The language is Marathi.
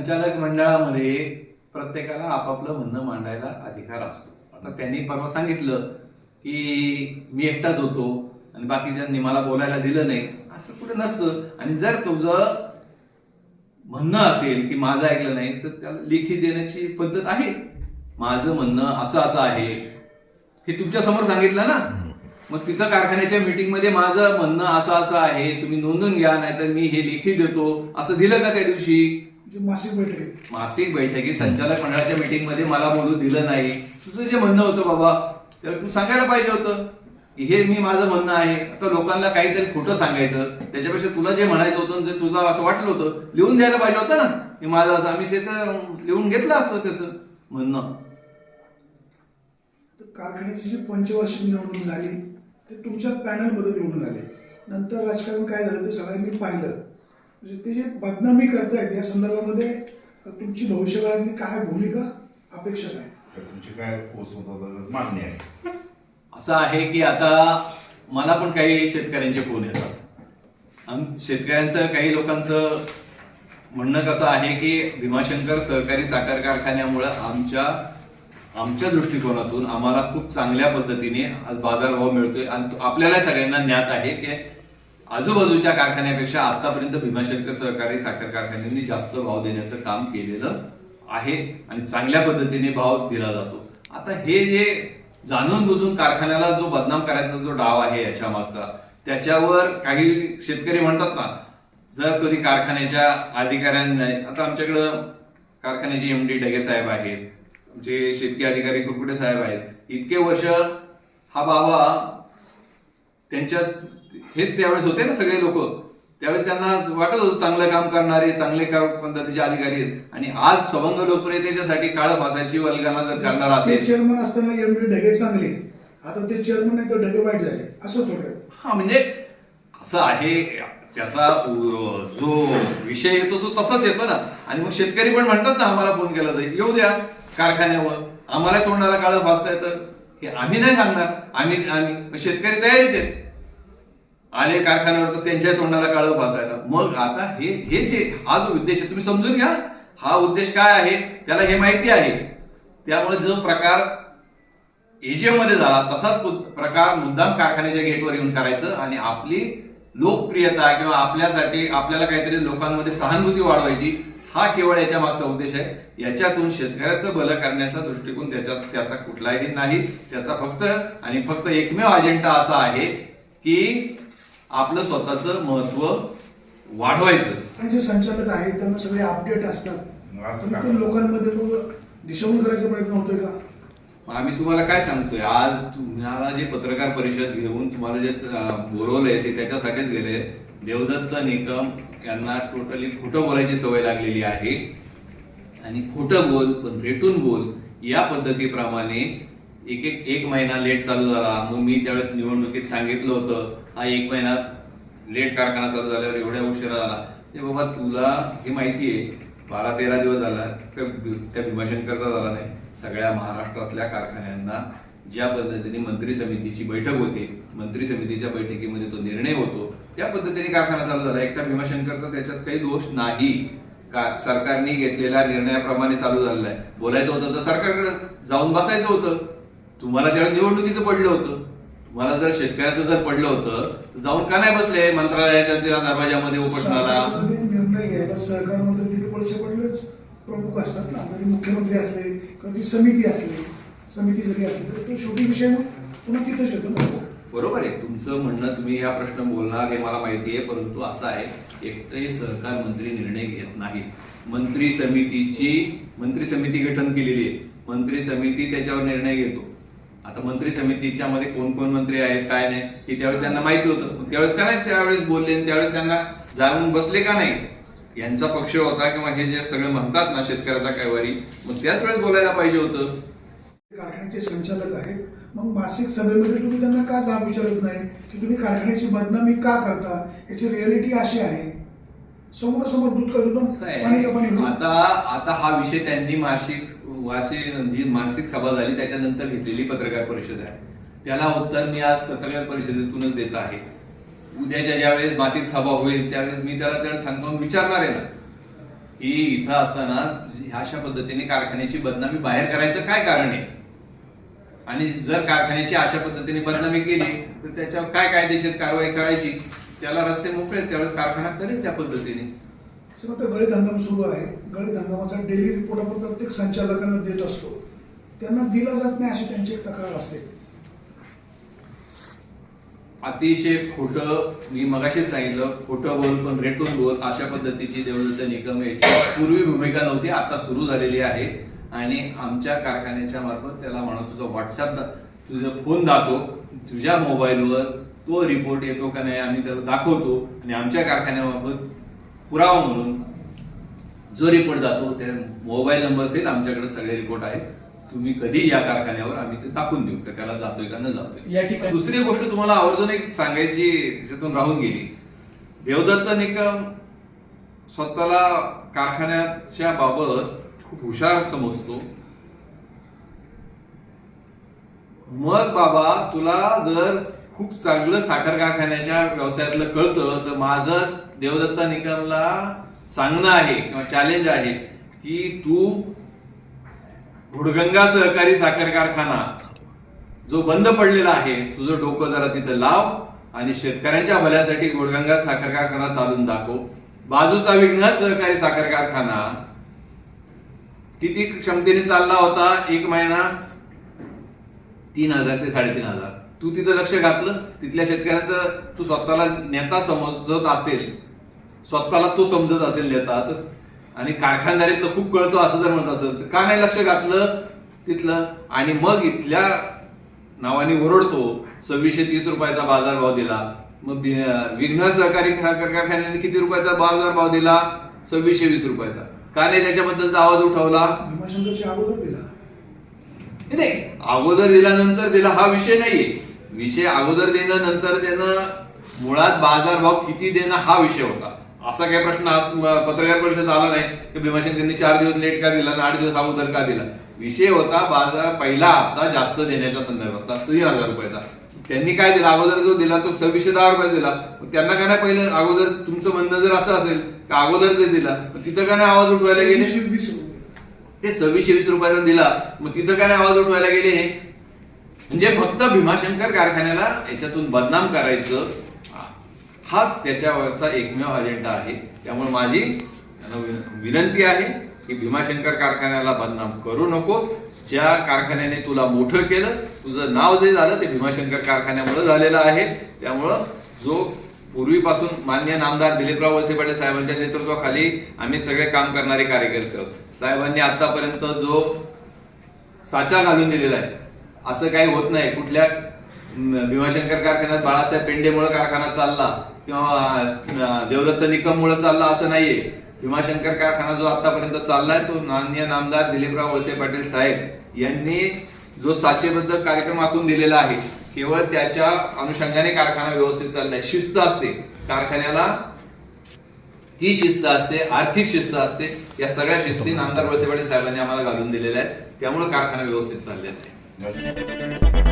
संचालक मंडळामध्ये प्रत्येकाला आपापलं म्हणणं मांडायला अधिकार असतो. आता त्यांनी परवा सांगितलं की मी एकटाच होतो आणि बाकीच्यांनी मला बोलायला दिलं नाही असं कुठं नसतं. आणि जर तुझं म्हणणं असेल की माझं ऐकलं नाही तर त्याला लेखी देण्याची पद्धत आहे. माझं म्हणणं असं असं आहे. हे तुमच्यासमोर सांगितलं ना? मग तिथं कारखान्याच्या मीटिंगमध्ये माझं म्हणणं असं असं आहे तुम्ही नोंदून घ्या नाहीतर मी हे लिखी देतो. असं दिलं का त्या दिवशी? मासिक बैठक आहे. मासिक बैठकीत संचालक मंडळाच्या मीटिंगमध्ये मला बोलू दिलं नाही. तुझं जे म्हणणं होतं बाबा तर तू सांगायला पाहिजे होतं. की हे मी माझं म्हणणं आहे. आता लोकांना काहीतरी खोटं सांगायचं. त्याच्यापेक्षा तुला जे म्हणायचं होतं जे तुला असं वाटलं होतं लिहून द्यायला पाहिजे होतं ना. की माझं असं आम्ही त्याचं लिहून घेतलं असतं त्याचं म्हणणं. कारखान्याची जी पंचवार्षिक निवडणूक झाली ते तुमच्या पॅनलमध्ये निवडून आले. नंतर राजकारण काय झालं ते सगळ्यांनी पाहिलं. म्हणजे ते जे बदनामी करतायत या संदर्भामध्ये तुमची भविष्यकाळातली काय भूमिका अपेक्षा काय? तर तुमची काय पोस्ट होता मान्य आहे? असं आहे की आता मला पण काही शेतकऱ्यांचे फोन येतात. आणि शेतकऱ्यांचं काही लोकांचं म्हणणं कसं आहे की भीमाशंकर सहकारी साखर कारखान्यामुळं आमच्या आमच्या दृष्टिकोनातून आम्हाला खूप चांगल्या पद्धतीने आज बाजारभाव मिळतोय. आणि आपल्याला सगळ्यांना ज्ञात आहे की आजूबाजूच्या कारखान्यापेक्षा आतापर्यंत भीमाशंकर सहकारी साखर कारखान्यांनी जास्त भाव देण्याचं काम केलेलं आहे आणि चांगल्या पद्धतीने भाव दिला जातो. आता हे जे जाणून बुजून कारखान्याला जो बदनाम करायचा जो डाव आहे याच्या मागचा त्याच्यावर काही शेतकरी म्हणतात ना जर कधी कारखान्याच्या अधिकाऱ्यांनी आता आमच्याकडं कारखान्याचे एम डी डगे साहेब आहेत आमचे शेतकी अधिकारी कुरकुटे साहेब आहेत इतके वर्ष हा बाबा त्यांच्या हेच त्यावेळेस होते ना सगळे लोक. त्यावेळेस त्यांना वाटत होतं चांगलं काम करणारे चांगले काम पद्धतीचे अधिकारी आहेत. आणि आज सवंग लोकप्रियतेच्यासाठी काळ फासायची वल्गना जर करणार असेल. चेअरमन असताना डी ढगे चांगले. आता ते चेअरमन आहे तर ढगे वाईट झाले. असं थोडक्यात हा म्हणजे असं आहे त्याचा जो विषय येतो तो तसाच येतो ना. आणि मग शेतकरी पण म्हणतात ना आम्हाला फोन केला तर येऊ द्या कारखान्यावर. आम्हाला तोंडाला काळं फासता येतं हे आम्ही नाही सांगणार. आम्ही आम्ही शेतकरी तयार येते आले कारखान्यावर तर त्यांच्या तोंडाला काळं फासायला मग आता हे हे जे हा जो उद्देश आहे तुम्ही समजून घ्या. हा उद्देश काय आहे? त्याला हे माहिती आहे. त्यामुळे जो प्रकार एजीएममध्ये झाला तसाच प्रकार मुद्दाम कारखान्याच्या गेटवर येऊन करायचं आणि आपली लोकप्रियता किंवा आपल्यासाठी आपल्याला काहीतरी लोकांमध्ये सहानुभूती वाढवायची हा केवळ याच्या मागचा उद्देश आहे. याच्यातून शेतकऱ्याचं भलं करण्याचा दृष्टिकोन त्याच्यात त्याचा कुठलाही नाही. त्याचा फक्त आणि फक्त एकमेव अजेंडा असा आहे की आपलं स्वतःचं महत्त्व वाढवायचं. आणि जे संचालक आहेत त्यांना सगळे अपडेट असतात. लोकांमध्ये दिशाभूल करायचा प्रयत्न होतोय का? आम्ही तुम्हाला काय सांगतोय? आज तुम्हाला जे पत्रकार परिषद घेऊन तुम्हाला जे बोलवलंय ते त्याच्यासाठीच गेले. देवदत्त निकम यांना टोटली खोटं बोलायची सवय लागलेली आहे. आणि खोटं बोल पण रेटून बोल या पद्धतीप्रमाणे एक एक एक महिना लेट चालू झाला. मग मी त्यावेळेस निवडणुकीत सांगितलं होतं. हा एक महिना लेट कारखाना चालू झाल्यावर एवढ्या उशिरा झाला ते बाबा तुला हे माहिती आहे बारा तेरा दिवस झाला त्या भीमाशंकरचा झाला नाही. सगळ्या महाराष्ट्रातल्या कारखान्यांना ज्या पद्धतीने मंत्री समितीची बैठक होते मंत्री समितीच्या बैठकीमध्ये तो निर्णय होतो त्या पद्धतीने कारखाना चालू झाला. एकटा भीमाशंकरचा त्याच्यात काही दोष नाही. का सरकारने घेतलेल्या निर्णयाप्रमाणे चालू झालेला आहे. बोलायचं होतं तर सरकारकडे जाऊन बसायचं होतं. तुम्हाला त्यावेळेस निवडणुकीचं पडलं होतं. तुम्हाला जर शेतकऱ्याचं जर पडलं होतं जाऊन का नाही बसले? मंत्रालयाच्या त्या दरवाजामध्ये सरकारमध्ये निर्णय घ्यायला सहकार मंत्री वळसे पाटीलच प्रमुख असतात ना जरी मुख्यमंत्री असले किंवा ती समिती असली समिती जरी असली तर तो शेवटी विषय पुन्हा तिथंच येतो ना. बरोबर आहे. तुमचं म्हणणं तुम्ही हा प्रश्न बोलणार हे मला माहिती आहे परंतु असं आहे एकटे सहकार मंत्री निर्णय घेत नाहीत. मंत्री समितीची मंत्री समिती गठन केलेली आहे. मंत्री समिती त्याच्यावर निर्णय घेतो. आता मंत्री समितीच्या मध्ये कोण कोण मंत्री आहेत काय नाही हे त्यावेळेस त्यांना माहिती होतं. त्यावेळेस का नाही त्यावेळेस बोलले आणि त्यावेळेस त्यांना जाऊन बसले का नाही? यांचा पक्ष होता किंवा हे जे सगळे म्हणतात ना शेतकऱ्याचा कैवारी मग त्याच वेळेस बोलायला पाहिजे होतं. कारखान्याचे संचालक आहेत. मग मासिक सभेमध्ये तुम्ही त्यांना का जाब विचारत नाही? की तुम्ही कारखान्याची बदनामी का करता? याची रिअलिटी अशी आहे. समोरासमोर दूध का दूध असं आहे. पाणी का पाणी होईल? आता आता हा विषय त्यांनी मासिक वाशी जी मानसिक सभा झाली त्याच्यानंतर घेतलेली पत्रकार परिषद आहे. त्याला उत्तर मी आज पत्रकार परिषदेतूनच देत आहे. उद्याच्या ज्यावेळेस मासिक सभा होईल त्यावेळेस मी त्याला त्याला ठणकावून विचारणार आहे ना. की इथं असताना अशा पद्धतीने कारखान्याची बदनामी बाहेर करायचं काय कारण आहे? आणि जर कारखान्याची अशा पद्धतीने बदनामी केली तर त्याच्यावर काय कायदेशीर कारवाई करायची? त्याला रस्ते मोकळे त्यावेळेस कारखाना करेल त्या पद्धतीने. सर आता गळीत हंगाम सुरू आहे. गळीत हंगामाचा डेली रिपोर्ट आपण प्रत्येक संचालकांना देत असतो. त्यांना दिला जात नाही अशी त्यांची एक तक्रार असते. अतिशय खोटं मी मगाशीच सांगितलं खोटं बोल पण रेटून बोल अशा पद्धतीची देवदत्त निकम याची पूर्वी भूमिका नव्हती आता सुरू झालेली आहे. आणि आमच्या कारखान्याच्या मार्फत त्याला म्हणा तुझा व्हॉट्सअप तुझा फोन दाखव तुझ्या मोबाईलवर तो रिपोर्ट येतो का नाही आम्ही त्याला दाखवतो. आणि आमच्या कारखान्यामार्फत पुरावा म्हणून जो रिपोर्ट जातो त्या मोबाईल नंबर सहित आमच्याकडे सगळे रिपोर्ट आहेत. तुम्ही कधी या कारखान्यावर आम्ही ते टाकून देऊ. का त्याला जातोय का न जातोय. या ठिकाणी- दुसरी गोष्ट तुम्हाला आवर्जून एक सांगायची त्याच्यातून राहून गेली. देवदत्त निकम स्वतःला कारखान्याच्या बाबत खूप हुशार समजतो. मग बाबा तुला जर खूप चांगलं साखर कारखान्याच्या व्यवसायातलं कळतं तर माझं देवदत्ता निकमला सांगणं आहे किंवा चॅलेंज आहे की तू घुडगंगा सहकारी साखर कारखाना जो बंद पडलेला आहे तुझं डोकं जरा तिथं लाव आणि शेतकऱ्यांच्या भल्यासाठी घोडगंगा साखर कारखाना चालून दाखव. बाजूचा विघ्न सहकारी साखर कारखाना किती क्षमतेने चालला होता? एक महिना? तीन हजार ते साडेतीन हजार. तू तिथं लक्ष घातलं? तिथल्या शेतकऱ्यांचं तू स्वतःला नेता समजत असेल. स्वतःला तो समजत असेल नेता तर आणि कारखानदारीतलं खूप कळतो असं जर म्हणत असेल तर का नाही लक्ष घातलं? तिथलं. आणि मग इथल्या नावाने ओरडतो सव्वीसशे तीस रुपयाचा बाजारभाव दिला. मग विघ्न सहकारी कारखान्याने किती रुपयाचा बाजारभाव दिला? सव्वीसशे वीस रुपयाचा. का नाही त्याच्याबद्दलचा आवाज उठवला? अगोदर दिला. नाही, नाही. अगोदर दिल्यानंतर दिला हा विषय नाहीये. विषय अगोदर देणं नंतर देणं मुळात बाजारभाव किती देणं हा विषय होता. असा काही प्रश्न आज पत्रकार परिषद आला नाही की भीमाशंकरनी चार दिवस लेट का दिला आणि आठ दिवस अगोदर का दिला? विषय होता बाजार पहिला हप्ता जास्त देण्याच्या संदर्भातला तीन हजार रुपयाचा. त्यांनी काय दिला? अगोदर जो दिला तो सव्वीसशे दहा रुपये दिला. त्यांना काय नाही पहिलं अगोदर तुमचं म्हणणं जर असं असेल का अगोदर ते दिला? तिथं काय नाही आवाज उठवायला गेले? ते सव्वीसशे वीस रुपयाचा दिला. मग तिथं काय नाही आवाज उठवायला गेले? हे म्हणजे फक्त भीमाशंकर कारखान्याला याच्यातून बदनाम करायचं हाच त्याच्यावरचा एकमेव अजेंडा आहे. त्यामुळे माझी विनंती आहे की भीमाशंकर कारखान्याला बदनाम करू नको. ज्या कारखान्याने तुला मोठं केलं तुझं नाव जे झालं ते भीमाशंकर कारखान्यामुळे झालेलं आहे. त्यामुळं जो पूर्वीपासून मान्य नामदार दिलीपराव वळसे पाटील साहेबांच्या नेतृत्वाखाली आम्ही सगळे काम करणारे कार्यकर्ते साहेबांनी आतापर्यंत जो साचा घालून दिलेला आहे असं काही होत नाही. कुठल्या भीमाशंकर कारखान्यात बाळासाहेब पेंडेमुळे कारखाना चालला किंवा देवदत्त निकममुळे चालला असं नाहीये. भीमाशंकर कारखाना जो आतापर्यंत चाललाय तो माननीय नामदार दिलीपराव वळसे पाटील साहेब यांनी जो साचेबद्ध कार्यक्रम आखून दिलेला आहे केवळ त्याच्या अनुषंगाने कारखाना व्यवस्थित चाललाय. शिस्त असते. कारखान्याला ती शिस्त असते आर्थिक शिस्त असते. या सगळ्या शिस्ती नामदार वळसे पाटील साहेबांनी आम्हाला घालून दिलेल्या आहेत. त्यामुळे कारखाना व्यवस्थित चाललेला आहे.